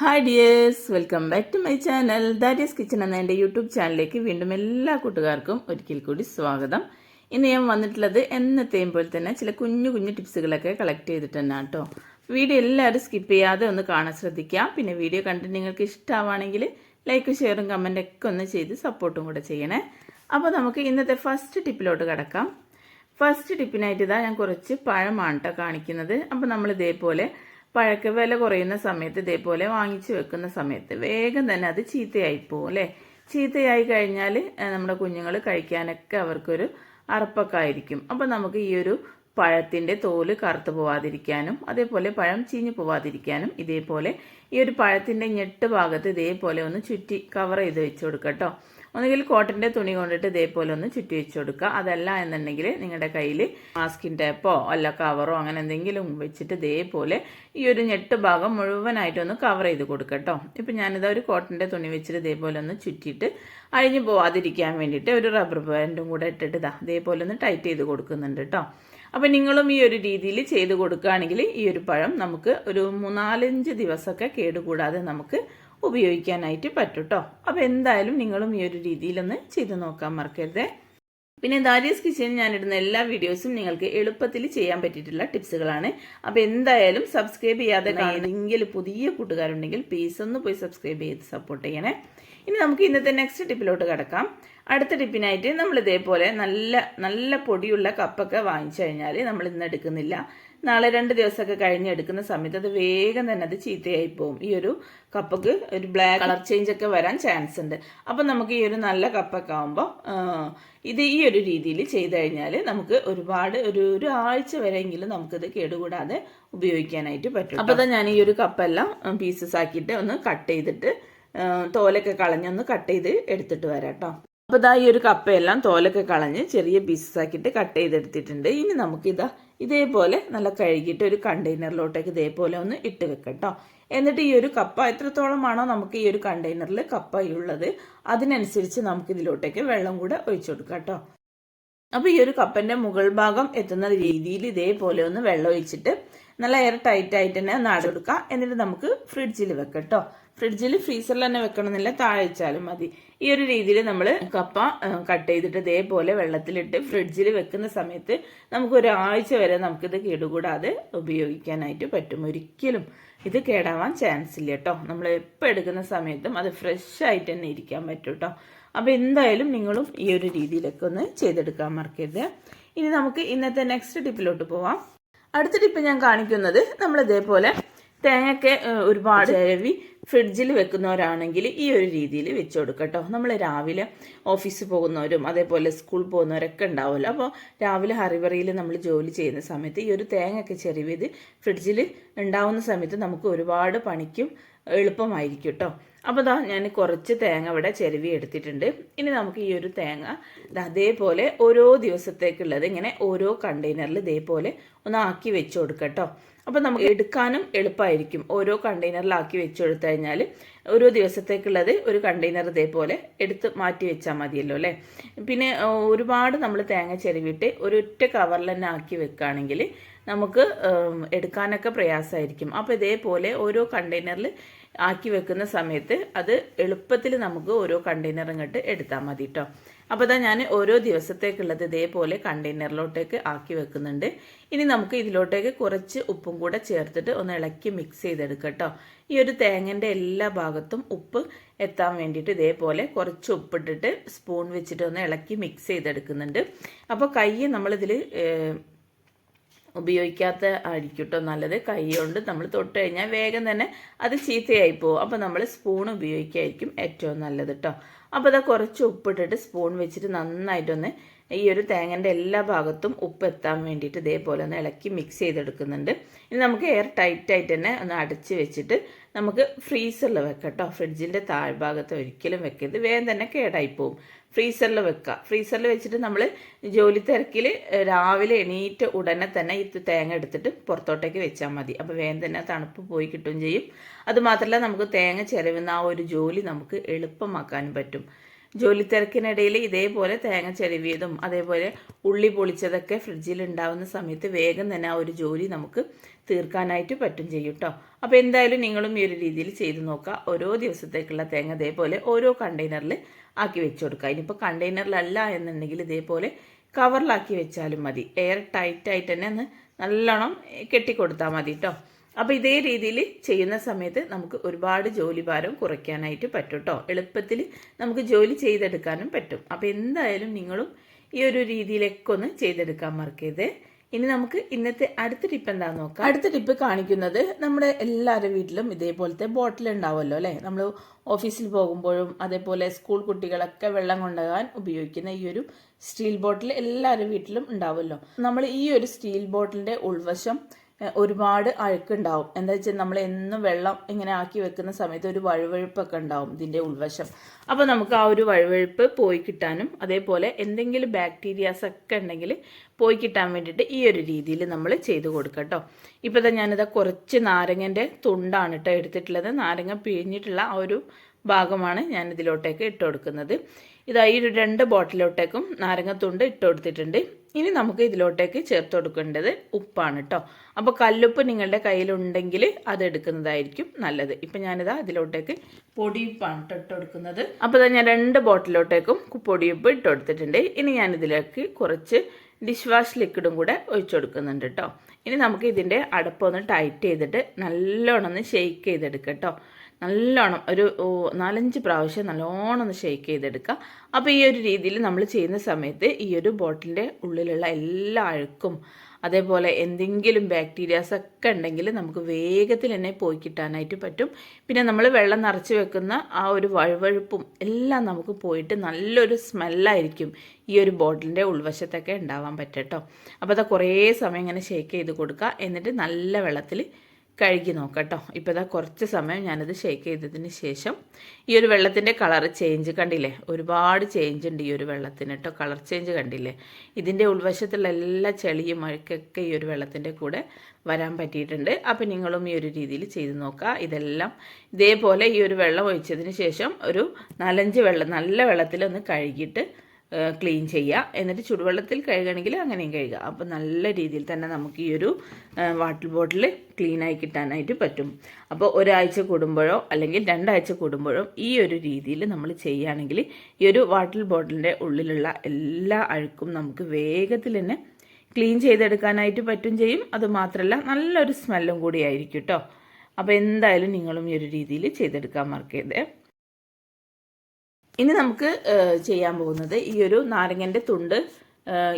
Hi dears welcome back to my channel that kitchen എന്ന എന്റെ YouTube ചാനലിലേക്ക് വീണ്ടും എല്ലാ കൂട്ടുകാർക്കും ഒരിക്കൽ കൂടി സ്വാഗതം. ഇന്ന് ഞാൻ വന്നിട്ടുള്ളത് എന്നത്തെയും പോലെ തന്നെ ചില കുഞ്ഞു കുഞ്ഞു ടിപ്സുകളൊക്കെ കളക്ട് ചെയ്തിട്ട് തന്നെ കേട്ടോ വീഡിയോ എല്ലാവരും സ്കിപ്പ് ചെയ്യാതെ ഒന്ന് കാണാൻ ശ്രദ്ധിക്കാം. പിന്നെ വീഡിയോ കണ്ടിട്ട് നിങ്ങൾക്ക് ഇഷ്ടമാണെങ്കിൽ ലൈക്കും ഷെയറും കമന്റൊക്കെ ഒന്ന് ചെയ്ത് സപ്പോർട്ടും കൂടെ ചെയ്യണേ. അപ്പോൾ നമുക്ക് ഇന്നത്തെ ഫസ്റ്റ് ടിപ്പിലോട്ട് കിടക്കാം. ഫസ്റ്റ് ടിപ്പിനായിട്ട് ഇതാ ഞാൻ കുറച്ച് പഴമാണ് കേട്ടോ കാണിക്കുന്നത്. അപ്പോൾ നമ്മൾ ഇതേപോലെ പഴക്ക വില കുറയുന്ന സമയത്ത് ഇതേപോലെ വാങ്ങിച്ചു വെക്കുന്ന സമയത്ത് വേഗം തന്നെ അത് ചീത്തയായി പോകും അല്ലേ? ചീത്തയായി കഴിഞ്ഞാൽ നമ്മുടെ കുഞ്ഞുങ്ങൾ കഴിക്കാനൊക്കെ അവർക്കൊരു അറപ്പൊക്കെ ആയിരിക്കും. അപ്പം നമുക്ക് ഈ ഒരു പഴത്തിന്റെ തോൽ കറുത്തു പോവാതിരിക്കാനും അതേപോലെ പഴം ചീഞ്ഞു പോവാതിരിക്കാനും ഇതേപോലെ ഈ ഒരു പഴത്തിന്റെ ഞെട്ട് ഭാഗത്ത് ഇതേപോലെ ഒന്ന് ചുറ്റി കവർ ചെയ്ത് വെച്ച് കൊടുക്കുക കേട്ടോ ഒന്നുകിൽ കോട്ടന്റെ തുണി കൊണ്ടിട്ട് ഇതേപോലെ ഒന്ന് ചുറ്റി വെച്ച് കൊടുക്കുക. അതല്ല എന്നുണ്ടെങ്കിൽ നിങ്ങളുടെ കയ്യിൽ മാസ്കിൻ ടേപ്പോ അല്ല കവറോ അങ്ങനെ എന്തെങ്കിലും വെച്ചിട്ട് ഇതേപോലെ ഈ ഒരു ഞെട്ട് ഭാഗം മുഴുവനായിട്ടൊന്ന് കവർ ചെയ്ത് കൊടുക്കുക ഇപ്പം ഞാനിതാ ഒരു കോട്ടന്റെ തുണി വെച്ചിട്ട് ഇതേപോലെ ഒന്ന് ചുറ്റിയിട്ട് അഴിഞ്ഞു പോവാതിരിക്കാൻ വേണ്ടിയിട്ട് ഒരു റബ്ബർ ബാൻഡും കൂടെ ഇട്ടിട്ട് ഇതാ ഇതേപോലെ ഒന്ന് ടൈറ്റ് ചെയ്ത് കൊടുക്കുന്നുണ്ട് കേട്ടോ അപ്പം നിങ്ങളും ഈ ഒരു രീതിയിൽ ചെയ്ത് കൊടുക്കുകയാണെങ്കിൽ ഈ ഒരു പഴം നമുക്ക് ഒരു മൂന്നാലഞ്ച് ദിവസമൊക്കെ കേടുകൂടാതെ നമുക്ക് ഉപയോഗിക്കാനായിട്ട് പറ്റും കേട്ടോ അപ്പോൾ എന്തായാലും നിങ്ങളും ഈ ഒരു രീതിയിലൊന്ന് ചെയ്ത് നോക്കാൻ മറക്കരുതേ. പിന്നെ ദാരിയസ് കിച്ചണിൽ ഞാനിടുന്ന എല്ലാ വീഡിയോസും നിങ്ങൾക്ക് എളുപ്പത്തിൽ ചെയ്യാൻ പറ്റിയിട്ടുള്ള ടിപ്സുകളാണ്. അപ്പോൾ എന്തായാലും സബ്സ്ക്രൈബ് ചെയ്യാതെ ഏതെങ്കിലും പുതിയ കൂട്ടുകാരുണ്ടെങ്കിൽ പ്ലീസ് ഒന്ന് പോയി സബ്സ്ക്രൈബ് ചെയ്ത് സപ്പോർട്ട് ചെയ്യണേ. ഇനി നമുക്ക് ഇന്നത്തെ നെക്സ്റ്റ് ടിപ്പിലോട്ട് കിടക്കാം. അടുത്ത ടിപ്പിനായിട്ട് നമ്മൾ ഇതേപോലെ നല്ല നല്ല പൊടിയുള്ള കപ്പൊക്കെ വാങ്ങിച്ചു കഴിഞ്ഞാൽ നമ്മൾ ഇന്ന് എടുക്കുന്നില്ല. നാളെ രണ്ട് ദിവസമൊക്കെ കഴിഞ്ഞ് എടുക്കുന്ന സമയത്ത് അത് വേഗം തന്നെ അത് ചീത്തയായി പോകും ഈ ഒരു കപ്പൊക്ക് ഒരു ബ്ലാക്ക് കളർ ചേഞ്ച് ഒക്കെ വരാൻ ചാൻസ് ഉണ്ട്. അപ്പം നമുക്ക് ഈ ഒരു നല്ല കപ്പൊക്കെ ആകുമ്പോൾ ഇത് ഈ ഒരു രീതിയിൽ ചെയ്ത് കഴിഞ്ഞാൽ നമുക്ക് ഒരുപാട് ഒരു ഒരു ആഴ്ച വരെയെങ്കിലും നമുക്കിത് കേടുകൂടാതെ ഉപയോഗിക്കാനായിട്ട് പറ്റും അപ്പോൾ ഞാൻ ഈ ഒരു കപ്പെല്ലാം പീസസ് ആക്കിയിട്ട് ഒന്ന് കട്ട് ചെയ്തിട്ട് തോലൊക്കെ കളഞ്ഞൊന്ന് കട്ട് ചെയ്ത് എടുത്തിട്ട് വരാം കേട്ടോ അപ്പോൾ ഇതാ ഈ ഒരു കപ്പയെല്ലാം തോലൊക്കെ കളഞ്ഞ് ചെറിയ പീസസ് ആക്കിയിട്ട് കട്ട് ചെയ്തെടുത്തിട്ടുണ്ട്. ഇനി നമുക്കിതാ ഇതേപോലെ നല്ല കഴുകിയിട്ട് ഒരു കണ്ടെയ്നറിലോട്ടേക്ക് ഇതേപോലെ ഒന്ന് ഇട്ട് വെക്കട്ടോ എന്നിട്ട് ഈ ഒരു കപ്പ എത്രത്തോളമാണോ നമുക്ക് ഈ ഒരു കണ്ടെയ്നറിൽ കപ്പ ഉള്ളത് അതിനനുസരിച്ച് നമുക്ക് ഇതിലോട്ടേക്ക് വെള്ളം കൂടെ ഒഴിച്ചു കൊടുക്കാം കേട്ടോ അപ്പോൾ ഈ ഒരു കപ്പന്റെ മുകൾ ഭാഗം എത്തുന്ന രീതിയിൽ ഇതേപോലെ ഒന്ന് വെള്ളം ഒഴിച്ചിട്ട് നല്ല എയർ ടൈറ്റ് ആയിട്ട് തന്നെ ഒന്ന് അടകൊടുക്കുക എന്നിട്ട് നമുക്ക് ഫ്രിഡ്ജിൽ വെക്കാം കേട്ടോ ഫ്രിഡ്ജിൽ ഫ്രീസറിൽ തന്നെ വെക്കണമെന്നില്ല താഴെ വെച്ചാലും മതി. ഈ ഒരു രീതിയിൽ നമ്മൾ കപ്പ കട്ട് ചെയ്തിട്ട് ഇതേപോലെ വെള്ളത്തിലിട്ട് ഫ്രിഡ്ജിൽ വെക്കുന്ന സമയത്ത് നമുക്ക് ഒരാഴ്ച വരെ നമുക്കിത് കേടുകൂടാതെ ഉപയോഗിക്കാനായിട്ട് പറ്റും. ഒരിക്കലും ഇത് കേടാവാൻ ചാൻസ് ഇല്ല കേട്ടോ. നമ്മൾ എപ്പോൾ എടുക്കുന്ന സമയത്തും അത് ഫ്രഷ് ആയിട്ട് തന്നെ ഇരിക്കാൻ പറ്റും കേട്ടോ. അപ്പോൾ എന്തായാലും നിങ്ങളും ഈ ഒരു രീതിയിലൊക്കെ ഒന്ന് ചെയ്തെടുക്കാൻ മറക്കരുത്. ഇനി നമുക്ക് ഇന്നത്തെ നെക്സ്റ്റ് ടിപ്പിലോട്ട് പോവാം. അടുത്ത ടിപ്പ് ഞാൻ കാണിക്കുന്നത് നമ്മൾ ഇതേപോലെ തേങ്ങയൊക്കെ ഒരുപാട് ചിലവി ഫ്രിഡ്ജിൽ വെക്കുന്നവരാണെങ്കിൽ ഈ ഒരു രീതിയിൽ വെച്ച് കൊടുക്കട്ടോ കേട്ടോ നമ്മൾ രാവിലെ ഓഫീസിൽ പോകുന്നവരും അതേപോലെ സ്കൂൾ പോകുന്നവരൊക്കെ ഉണ്ടാവുമല്ലോ. അപ്പോൾ രാവിലെ ഹറിവറിയിൽ നമ്മൾ ജോലി ചെയ്യുന്ന സമയത്ത് ഈ ഒരു തേങ്ങയൊക്കെ ചെറിയത് ഫ്രിഡ്ജിൽ ഉണ്ടാവുന്ന സമയത്ത് നമുക്ക് ഒരുപാട് പണിക്കും എളുപ്പമായിരിക്കും കേട്ടോ അപ്പോൾ ഇതാ ഞാൻ കുറച്ച് തേങ്ങ ഇവിടെ ചെരുവി എടുത്തിട്ടുണ്ട്. ഇനി നമുക്ക് ഈ ഒരു തേങ്ങ അതേപോലെ ഓരോ ദിവസത്തേക്കുള്ളത് ഇങ്ങനെ ഓരോ കണ്ടെയ്നറിൽ ഇതേപോലെ ഒന്ന് ആക്കി വെച്ച് കൊടുക്കട്ടോ കേട്ടോ അപ്പോൾ നമുക്ക് എടുക്കാനും എളുപ്പമായിരിക്കും ഓരോ കണ്ടെയ്നറിലാക്കി വെച്ചെടുത്തു കഴിഞ്ഞാൽ ഓരോ ദിവസത്തേക്കുള്ളത് ഒരു കണ്ടെയ്നർ ഇതേപോലെ എടുത്ത് മാറ്റി വെച്ചാൽ മതിയല്ലോ അല്ലേ? പിന്നെ ഒരുപാട് നമ്മൾ തേങ്ങ ചെരുവിട്ട് ഒരൊറ്റ കവറിൽ തന്നെ ആക്കി വെക്കുകയാണെങ്കിൽ നമുക്ക് എടുക്കാനൊക്കെ പ്രയാസമായിരിക്കും അപ്പോൾ ഇതേപോലെ ഓരോ കണ്ടെയ്നറിൽ ആക്കി വെക്കുന്ന സമയത്ത് അത് എളുപ്പത്തിൽ നമുക്ക് ഓരോ കണ്ടെയ്നർ ഇങ്ങോട്ട് എടുത്താൽ മതി കേട്ടോ അപ്പോൾ ഇതാ ഞാൻ ഓരോ ദിവസത്തേക്കുള്ളത് ഇതേപോലെ കണ്ടെയ്നറിലോട്ടേക്ക് ആക്കി വെക്കുന്നുണ്ട്. ഇനി നമുക്ക് ഇതിലോട്ടേക്ക് കുറച്ച് ഉപ്പും കൂടെ ചേർത്തിട്ട് ഒന്ന് ഇളക്കി മിക്സ് ചെയ്തെടുക്കട്ടോ. കേട്ടോ ഈ ഒരു തേങ്ങന്റെ എല്ലാ ഭാഗത്തും ഉപ്പ് എത്താൻ വേണ്ടിയിട്ട് ഇതേപോലെ കുറച്ച് ഉപ്പിട്ടിട്ട് സ്പൂൺ വെച്ചിട്ട് ഒന്ന് ഇളക്കി മിക്സ് ചെയ്തെടുക്കുന്നുണ്ട്. അപ്പോൾ കൈ നമ്മളിതിൽ ഉപയോഗിക്കാത്ത ആയിരിക്കും നല്ലത്. കൈ കൊണ്ട് നമ്മൾ തൊട്ട് കഴിഞ്ഞാൽ വേഗം തന്നെ അത് ചീത്തയായി പോകും അപ്പോൾ നമ്മൾ സ്പൂൺ ഉപയോഗിക്കായിരിക്കും ഏറ്റവും നല്ലത് കേട്ടോ അപ്പോൾ അതാ കുറച്ച് ഉപ്പിട്ടിട്ട് സ്പൂൺ വെച്ചിട്ട് നന്നായിട്ടൊന്ന് ഈ ഒരു തേങ്ങന്റെ എല്ലാ ഭാഗത്തും ഉപ്പ് എത്താൻ വേണ്ടിയിട്ട് ഇതേപോലെ ഒന്ന് ഇളക്കി മിക്സ് ചെയ്തെടുക്കുന്നുണ്ട്. ഇനി നമുക്ക് എയർ ടൈറ്റ് ആയിട്ട് തന്നെ ഒന്ന് അടച്ച് വെച്ചിട്ട് നമുക്ക് ഫ്രീസറിൽ വെക്കാം കേട്ടോ ഫ്രിഡ്ജിന്റെ താഴ്ഭാഗത്ത് ഒരിക്കലും വെക്കരുത്. വേഗം തന്നെ കേടായി പോകും ഫ്രീസറിൽ വെക്കുക. ഫ്രീസറിൽ വെച്ചിട്ട് നമ്മൾ ജോലി തിരക്കിൽ രാവിലെ എണീറ്റ് ഉടനെ തന്നെ ഇത് തേങ്ങ എടുത്തിട്ട് പുറത്തോട്ടേക്ക് വെച്ചാൽ മതി. അപ്പോൾ വേഗം തന്നെ തണുപ്പ് പോയി കിട്ടുകയും ചെയ്യും. അതുമാത്രമല്ല നമുക്ക് തേങ്ങ ചിരവുന്ന ആ ഒരു ജോലി നമുക്ക് എളുപ്പമാക്കാനും പറ്റും. ജോലി തിരക്കിനിടയിൽ ഇതേപോലെ തേങ്ങ ചെരുവിയതും അതേപോലെ ഉള്ളി പൊളിച്ചതൊക്കെ ഫ്രിഡ്ജിൽ ഉണ്ടാവുന്ന സമയത്ത് വേഗം തന്നെ ആ ഒരു ജോലി നമുക്ക് തീർക്കാനായിട്ട് പറ്റും ചെയ്യും കേട്ടോ അപ്പോൾ എന്തായാലും നിങ്ങളും ഈ ഒരു രീതിയിൽ ചെയ്ത് നോക്കുക. ഓരോ ദിവസത്തേക്കുള്ള തേങ്ങ ഇതേപോലെ ഓരോ കണ്ടെയ്നറിൽ ആക്കി വെച്ച് കൊടുക്കുക. ഇനിയിപ്പോൾ കണ്ടെയ്നറിലല്ല എന്നുണ്ടെങ്കിൽ ഇതേപോലെ കവറിലാക്കി വെച്ചാലും മതി. എയർ ടൈറ്റായിട്ട് തന്നെ ഒന്ന് നല്ലോണം കെട്ടിക്കൊടുത്താൽ മതി കേട്ടോ അപ്പോൾ ഇതേ രീതിയിൽ ചെയ്യുന്ന സമയത്ത് നമുക്ക് ഒരുപാട് ജോലി ഭാരം കുറയ്ക്കാനായിട്ട് പറ്റും കേട്ടോ എളുപ്പത്തിൽ നമുക്ക് ജോലി ചെയ്തെടുക്കാനും പറ്റും. അപ്പോൾ എന്തായാലും നിങ്ങളും ഈ ഒരു രീതിയിലൊക്കെ ഒന്ന് ചെയ്തെടുക്കാൻ മറക്കരുത്. ഇനി നമുക്ക് ഇന്നത്തെ അടുത്ത ടിപ്പ് എന്താണെന്ന് നോക്കാം. അടുത്ത ടിപ്പ് കാണിക്കുന്നത് നമ്മുടെ എല്ലാവരുടെ വീട്ടിലും ഇതേപോലത്തെ ബോട്ടിൽ ഉണ്ടാവുമല്ലോ അല്ലേ? നമ്മൾ ഓഫീസിൽ പോകുമ്പോഴും അതേപോലെ സ്കൂൾ കുട്ടികളൊക്കെ വെള്ളം കൊണ്ടുപോകാൻ ഉപയോഗിക്കുന്ന ഈ ഒരു സ്റ്റീൽ ബോട്ടിൽ എല്ലാവരുടെ വീട്ടിലും ഉണ്ടാവുമല്ലോ. നമ്മൾ ഈ ഒരു സ്റ്റീൽ ബോട്ടിലിന്റെ ഉൾവശം ഒരുപാട് അഴുക്കുണ്ടാവും. എന്താ വെച്ചാൽ നമ്മൾ എന്നും വെള്ളം ഇങ്ങനെ ആക്കി വെക്കുന്ന സമയത്ത് ഒരു വഴുവഴുപ്പൊക്കെ ഉണ്ടാവും ഇതിന്റെ ഉൾവശം. അപ്പോൾ നമുക്ക് ആ ഒരു വഴുവഴുപ്പ് പോയി കിട്ടാനും അതേപോലെ എന്തെങ്കിലും ബാക്ടീരിയാസ് ഒക്കെ ഉണ്ടെങ്കിൽ പോയി കിട്ടാൻ വേണ്ടിയിട്ട് ഈ ഒരു രീതിയിൽ നമ്മൾ ചെയ്ത് കൊടുക്കാം കേട്ടോ ഇപ്പോൾ തന്നെ ഞാനിതാ കുറച്ച് നാരങ്ങന്റെ തുണ്ടാണ് കേട്ടോ എടുത്തിട്ടുള്ളത്. നാരങ്ങ പിഴിഞ്ഞിട്ടുള്ള ആ ഒരു ഭാഗമാണ് ഞാൻ ഇതിലോട്ടേക്ക് ഇട്ട് കൊടുക്കുന്നത്. ഇതാ ഈ രണ്ട് ബോട്ടിലോട്ടേക്കും നാരങ്ങത്തുണ്ട് ഇട്ട് കൊടുത്തിട്ടുണ്ട്. ഇനി നമുക്ക് ഇതിലോട്ടേക്ക് ചേർത്ത് കൊടുക്കേണ്ടത് ഉപ്പാണ് കേട്ടോ അപ്പോൾ കല്ലുപ്പ് നിങ്ങളുടെ കയ്യിലുണ്ടെങ്കിൽ അത് എടുക്കുന്നതായിരിക്കും നല്ലത്. ഇപ്പം ഞാനിതാ അതിലോട്ടേക്ക് പൊടിയുപ്പാണ് കേട്ടോ ഇട്ട് കൊടുക്കുന്നത് അപ്പോൾ ഞാൻ രണ്ട് ബോട്ടിലോട്ടേക്കും പൊടിയുപ്പ് ഇട്ട് കൊടുത്തിട്ടുണ്ട് ഇനി ഞാനിതിലേക്ക് കുറച്ച് ഡിഷ് വാഷ് ലിക്വിഡും കൂടെ ഒഴിച്ചു കൊടുക്കുന്നുണ്ട് കേട്ടോ ഇനി നമുക്ക് ഇതിന്റെ അടപ്പൊന്ന് ടൈറ്റ് ചെയ്തിട്ട് നല്ലോണം ഒന്ന് ഷെയ്ക്ക് ചെയ്തെടുക്കാം കേട്ടോ നല്ലോണം ഒരു നാലഞ്ച് പ്രാവശ്യം നല്ലോണം ഒന്ന് ഷെയ്ക്ക് ചെയ്തെടുക്കുക. അപ്പോൾ ഈ ഒരു രീതിയിൽ നമ്മൾ ചെയ്യുന്ന സമയത്ത് ഈ ഒരു ബോട്ടിലിന്റെ ഉള്ളിലുള്ള എല്ലാ അഴുക്കും അതേപോലെ എന്തെങ്കിലും ബാക്ടീരിയാസ് ഒക്കെ ഉണ്ടെങ്കിൽ നമുക്ക് വേഗത്തിൽ തന്നെ പോയി കിട്ടാനായിട്ട് പറ്റും. പിന്നെ നമ്മൾ വെള്ളം നിറച്ച് വെക്കുന്ന ആ ഒരു വഴുവഴുപ്പും എല്ലാം നമുക്ക് പോയിട്ട് നല്ലൊരു സ്മെല്ലായിരിക്കും ഈ ഒരു ബോട്ടിലിന്റെ ഉൾവശത്തൊക്കെ ഉണ്ടാവാൻ പറ്റട്ടോ അപ്പോൾ അത് കുറേ സമയം ഇങ്ങനെ ഷേക്ക് ചെയ്ത് കൊടുക്കുക. എന്നിട്ട് നല്ല വെള്ളത്തിൽ കഴുകി നോക്കാം കേട്ടോ ഇപ്പോൾ ഇതാ കുറച്ച് സമയം ഞാനത് ഷേക്ക് ചെയ്തതിന് ശേഷം ഈ ഒരു വെള്ളത്തിന്റെ കളർ ചേഞ്ച് കണ്ടില്ലേ? ഒരുപാട് ചേഞ്ച് ഉണ്ട് ഈ ഒരു വെള്ളത്തിന് കേട്ടോ കളർ ചേഞ്ച് കണ്ടില്ലേ? ഇതിന്റെ ഉൾവശത്തുള്ള എല്ലാ ചെളിയും അഴുക്കൊക്കെ ഈ ഒരു വെള്ളത്തിന്റെ കൂടെ വരാൻ പറ്റിയിട്ടുണ്ട്. അപ്പോൾ നിങ്ങളും ഈ ഒരു രീതിയിൽ ചെയ്ത് നോക്കുക ഇതെല്ലാം ഇതേപോലെ ഈ ഒരു വെള്ളം ഒഴിച്ചതിന് ശേഷം ഒരു നാലഞ്ച് വെള്ളം നല്ല വെള്ളത്തിൽ ഒന്ന് കഴുകിയിട്ട് ക്ലീൻ ചെയ്യുക എന്നിട്ട് ചുടുവെള്ളത്തിൽ കഴുകണമെങ്കിൽ അങ്ങനെയും കഴുകുക അപ്പോൾ നല്ല രീതിയിൽ തന്നെ നമുക്ക് ഈ ഒരു വാട്ടർ ബോട്ടിൽ ക്ലീൻ ആയി കിട്ടാനായിട്ട് പറ്റും. അപ്പോൾ ഒരാഴ്ച കൂടുമ്പോഴോ അല്ലെങ്കിൽ രണ്ടാഴ്ച കൂടുമ്പോഴോ ഈ ഒരു രീതിയിൽ നമ്മൾ ചെയ്യുകയാണെങ്കിൽ ഈ ഒരു വാട്ടർ ബോട്ടിലിന്റെ ഉള്ളിലുള്ള എല്ലാ അഴുക്കും നമുക്ക് വേഗത്തിൽ തന്നെ ക്ലീൻ ചെയ്തെടുക്കാനായിട്ട് പറ്റും ചെയ്യും. അതുമാത്രമല്ല നല്ലൊരു സ്മെല്ലും കൂടി ആയിരിക്കും കേട്ടോ. അപ്പോൾ എന്തായാലും നിങ്ങളും ഈ ഒരു രീതിയിൽ ചെയ്തെടുക്കാൻ മറക്കരുത്. ഇനി നമുക്ക് ചെയ്യാൻ പോകുന്നത് ഈ ഒരു നാരങ്ങന്റെ തുണ്ട്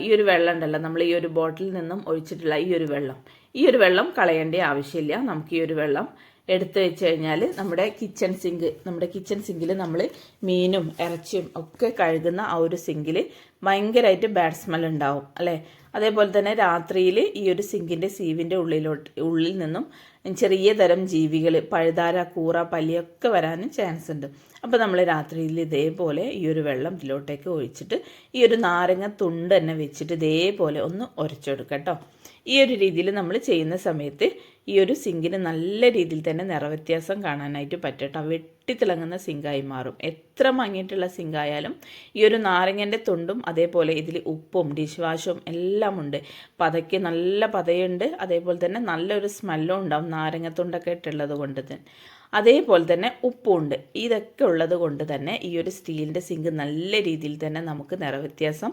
ഈ ഒരു വെള്ളം ഉണ്ടല്ലോ നമ്മൾ ഈ ഒരു ബോട്ടിൽ നിന്നും ഒഴിച്ചിട്ടുള്ള ഈ ഒരു വെള്ളം. ഈ ഒരു വെള്ളം കളയേണ്ട ആവശ്യമില്ല. നമുക്ക് ഈ ഒരു വെള്ളം എടുത്തു വെച്ച് കഴിഞ്ഞാൽ നമ്മുടെ കിച്ചൺ സിങ്ക് നമ്മുടെ കിച്ചൺ സിങ്കിൽ നമ്മൾ മീനും ഇറച്ചിയും ഒക്കെ കഴുകുന്ന ആ ഒരു സിങ്കിൽ ഭയങ്കരമായിട്ട് ബാഡ് സ്മെൽ ഉണ്ടാവും അല്ലേ? അതേപോലെ തന്നെ രാത്രിയിൽ ഈ ഒരു സിങ്കിന്റെ സീവിന്റെ ഉള്ളിലോട്ട് ഉള്ളിൽ നിന്നും ചെറിയ തരം ജീവികൾ പഴുതാര കൂറ പല്ലിയൊക്കെ വരാനും ചാൻസ് ഉണ്ട്. അപ്പോൾ നമ്മൾ രാത്രിയിൽ ഇതേപോലെ ഈ ഒരു വെള്ളം ഇതിലോട്ടേക്ക് ഒഴിച്ചിട്ട് ഈ ഒരു നാരങ്ങ തുണ്ട് തന്നെ വെച്ചിട്ട് ഇതേപോലെ ഒന്ന് ഉരച്ചെടുക്കാം കേട്ടോ. ഈ ഒരു രീതിയിൽ നമ്മൾ ചെയ്യുന്ന സമയത്ത് ഈ ഒരു സിങ്കിന് നല്ല രീതിയിൽ തന്നെ നിറവ്യത്യാസം കാണാനായിട്ട് പറ്റട്ടോ വെട്ടിത്തിളങ്ങുന്ന സിങ്കായി മാറും. എത്ര മങ്ങിയിട്ടുള്ള സിങ്കായാലും ഈ ഒരു നാരങ്ങന്റെ തൊണ്ടും അതേപോലെ ഇതിൽ ഉപ്പും ഡിഷ് വാഷും എല്ലാം ഉണ്ട് പതയ്ക്ക് നല്ല പതയുണ്ട്. അതേപോലെ തന്നെ നല്ലൊരു സ്മെല്ലും ഉണ്ടാവും നാരങ്ങത്തൊണ്ടൊക്കെ ഇട്ടുള്ളത് കൊണ്ട് തന്നെ. അതേപോലെ തന്നെ ഉപ്പുണ്ട്. ഇതൊക്കെ ഉള്ളത് കൊണ്ട് തന്നെ ഈ ഒരു സ്റ്റീലിന്റെ സിങ്ക് നല്ല രീതിയിൽ തന്നെ നമുക്ക് നിറവ്യത്യാസം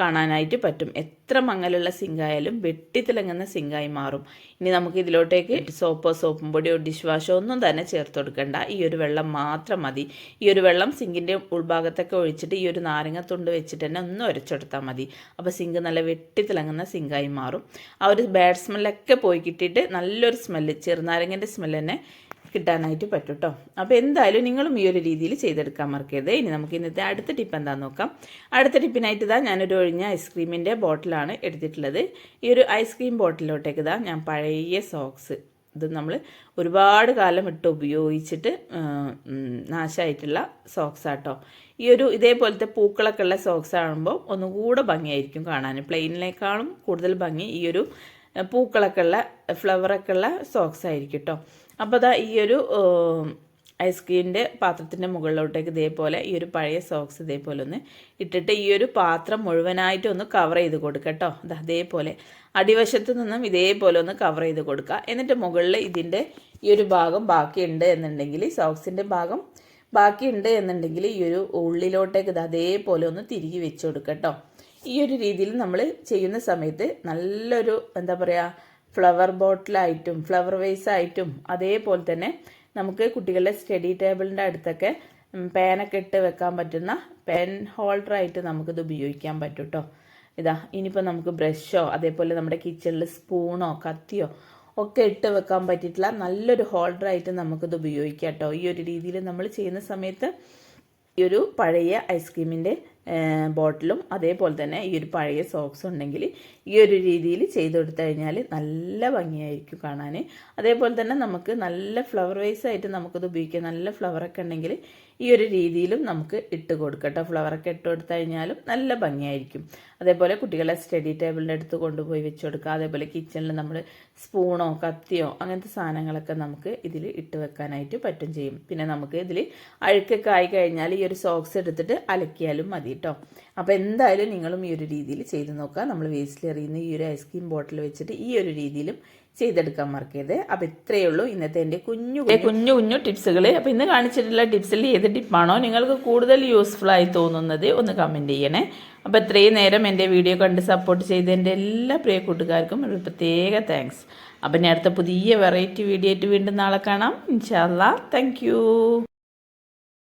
കാണാനായിട്ട് പറ്റും. എത്ര മങ്ങലുള്ള സിങ്കായാലും വെട്ടിത്തിളങ്ങുന്ന സിങ്കായി മാറും. ഇനി നമുക്ക് ഇതിലോട്ടേക്ക് സോപ്പോ സോപ്പും പൊടിയോ ഡിഷ് വാഷോ ഒന്നും തന്നെ ചേർത്ത് കൊടുക്കേണ്ട. ഈ ഒരു വെള്ളം മാത്രം മതി. ഈ ഒരു വെള്ളം സിങ്കിന്റെ ഉൾഭാഗത്തൊക്കെ ഒഴിച്ചിട്ട് ഈ ഒരു നാരങ്ങത്തുണ്ട് വെച്ചിട്ട് തന്നെ ഒന്ന് ഉരച്ചെടുത്താൽ മതി. അപ്പോൾ സിങ്ക് നല്ല വെട്ടിത്തിളങ്ങുന്ന സിങ്കായി മാറും. ആ ഒരു ബാഡ് സ്മെല്ലൊക്കെ പോയി കിട്ടിയിട്ട് നല്ലൊരു സ്മെല്ല് ചെറുനാരങ്ങന്റെ സ്മെല്ല് തന്നെ കിട്ടാനായിട്ട് പറ്റും കേട്ടോ അപ്പോൾ എന്തായാലും നിങ്ങളും ഈ ഒരു രീതിയിൽ ചെയ്തെടുക്കാൻ മറക്കരുത്. ഇനി നമുക്ക് ഇന്നത്തെ അടുത്ത ടിപ്പ് എന്താണെന്ന് നോക്കാം. അടുത്ത ടിപ്പിനായിട്ട് ഇതാ ഞാനൊരു ഒഴിഞ്ഞ ഐസ്ക്രീമിന്റെ ബോട്ടിലാണ് എടുത്തിട്ടുള്ളത്. ഈ ഒരു ഐസ്ക്രീം ബോട്ടിലോട്ടേക്ക് ഇതാ ഞാൻ പഴയ സോക്സ് ഇത് നമ്മൾ ഒരുപാട് കാലം ഇട്ട് ഉപയോഗിച്ചിട്ട് നാശമായിട്ടുള്ള സോക്സ് ആട്ടോ. ഈ ഒരു ഇതേപോലത്തെ പൂക്കളൊക്കെ ഉള്ള സോക്സ് ആകുമ്പോൾ ഒന്നുകൂടെ ഭംഗിയായിരിക്കും കാണാൻ. പ്ലെയിനിനേക്കാളും കൂടുതൽ ഭംഗി ഈ ഒരു പൂക്കളൊക്കെ ഉള്ള ഫ്ലവറൊക്കെ ഉള്ള സോക്സ് ആയിരിക്കും കേട്ടോ അപ്പോൾ അതാ ഈ ഒരു ഐസ്ക്രീമിന്റെ പാത്രത്തിന്റെ മുകളിലോട്ടേക്ക് ഇതേപോലെ ഈ ഒരു പഴയ സോക്സ് ഇതേപോലെ ഒന്ന് ഇട്ടിട്ട് ഈ ഒരു പാത്രം മുഴുവനായിട്ട് ഒന്ന് കവർ ചെയ്ത് കൊടുക്കുക കേട്ടോ അത് അതേപോലെ അടിവശത്ത് നിന്നും ഇതേപോലെ ഒന്ന് കവർ ചെയ്ത് കൊടുക്കുക എന്നിട്ട് മുകളിൽ ഇതിന്റെ ഈ ഒരു ഭാഗം ബാക്കിയുണ്ട് എന്നുണ്ടെങ്കിൽ സോക്സിന്റെ ഭാഗം ബാക്കിയുണ്ട് എന്നുണ്ടെങ്കിൽ ഈ ഒരു ഉള്ളിലോട്ടേക്ക് ഇത് അതേപോലെ ഒന്ന് തിരികെ വെച്ച് കൊടുക്കുക കേട്ടോ ഈ ഒരു രീതിയിൽ നമ്മൾ ചെയ്യുന്ന സമയത്ത് നല്ലൊരു എന്താ പറയുക ഫ്ലവർ ബോട്ടിലായിട്ടും ഫ്ലവർ വേസ് ആയിട്ടും അതേപോലെ തന്നെ നമുക്ക് കുട്ടികളുടെ സ്റ്റഡി ടേബിളിന്റെ അടുത്തൊക്കെ പേനൊക്കെ ഇട്ട് വെക്കാൻ പറ്റുന്ന പെൻ ഹോൾഡർ ഹോൾഡറായിട്ട് നമുക്കിത് ഉപയോഗിക്കാൻ പറ്റും കേട്ടോ ഇതാ ഇനിയിപ്പോൾ നമുക്ക് ബ്രഷോ അതേപോലെ നമ്മുടെ കിച്ചണിൽ സ്പൂണോ കത്തിയോ ഒക്കെ ഇട്ട് വെക്കാൻ പറ്റിയിട്ടുള്ള നല്ലൊരു ഹോൾഡർ ഹോൾഡറായിട്ട് നമുക്കിത് ഉപയോഗിക്കാം കേട്ടോ ഈ ഒരു രീതിയിൽ നമ്മൾ ചെയ്യുന്ന സമയത്ത് ഈ ഒരു പഴയ ഐസ്ക്രീമിന്റെ ബോട്ടിലും അതേപോലെ തന്നെ ഈ ഒരു പഴയ സോക്സ് ഉണ്ടെങ്കിൽ ഈ ഒരു രീതിയിൽ ചെയ്ത് കൊടുത്തു കഴിഞ്ഞാൽ നല്ല ഭംഗിയായിരിക്കും കാണാൻ. അതേപോലെ തന്നെ നമുക്ക് നല്ല ഫ്ലവർ വൈസ് ആയിട്ട് നമുക്കത് ഉപയോഗിക്കാം. നല്ല ഫ്ലവറൊക്കെ ഉണ്ടെങ്കിൽ ഈ ഒരു രീതിയിലും നമുക്ക് ഇട്ട് കൊടുക്കട്ടോ ഫ്ലവറൊക്കെ ഇട്ട് കൊടുത്തു കഴിഞ്ഞാലും നല്ല ഭംഗിയായിരിക്കും. അതേപോലെ കുട്ടികളെ സ്റ്റഡി ടേബിളിന്റെ അടുത്ത് കൊണ്ടുപോയി വെച്ച് കൊടുക്കുക അതേപോലെ കിച്ചണിൽ നമ്മൾ സ്പൂണോ കത്തിയോ അങ്ങനത്തെ സാധനങ്ങളൊക്കെ നമുക്ക് ഇതിൽ ഇട്ട് വെക്കാനായിട്ട് പറ്റും ചെയ്യും. പിന്നെ നമുക്ക് ഇതിൽ അഴുക്കൊക്കെ ആയി കഴിഞ്ഞാൽ ഈ ഒരു സോക്സ് എടുത്തിട്ട് അലക്കിയാലും മതി. കേട്ടോ അപ്പോൾ എന്തായാലും നിങ്ങളും ഈ ഒരു രീതിയിൽ ചെയ്ത് നോക്കുക. നമ്മൾ വേസ്റ്റിൽ എറിയുന്ന ഈ ഒരു ഐസ്ക്രീം ബോട്ടിൽ വെച്ചിട്ട് ഈ ഒരു രീതിയിലും ചെയ്തെടുക്കാൻ മറക്കരുത്. അപ്പോൾ ഇത്രയേ ഉള്ളൂ. ഇന്നത്തെ എന്റെ കുഞ്ഞു കുഞ്ഞു കുഞ്ഞു ടിപ്സുകൾ അപ്പോൾ ഇന്ന് കാണിച്ചിട്ടുള്ള ടിപ്സിൽ ഏത് ടിപ്പാണോ നിങ്ങൾക്ക് കൂടുതൽ യൂസ്ഫുൾ ആയി തോന്നുന്നത് ഒന്ന് കമന്റ് ചെയ്യണേ. അപ്പോൾ ഇത്രയും നേരം എന്റെ വീഡിയോ കണ്ട് സപ്പോർട്ട് ചെയ്ത എന്റെ എല്ലാ പ്രിയ കൂട്ടുകാർക്കും ഒരു പ്രത്യേക താങ്ക്സ് അപ്പം ഇനി അടുത്ത പുതിയ വെറൈറ്റി വീഡിയോ ആയിട്ട് വീണ്ടും നാളെ കാണാം. ഇൻഷാല്ലാ താങ്ക്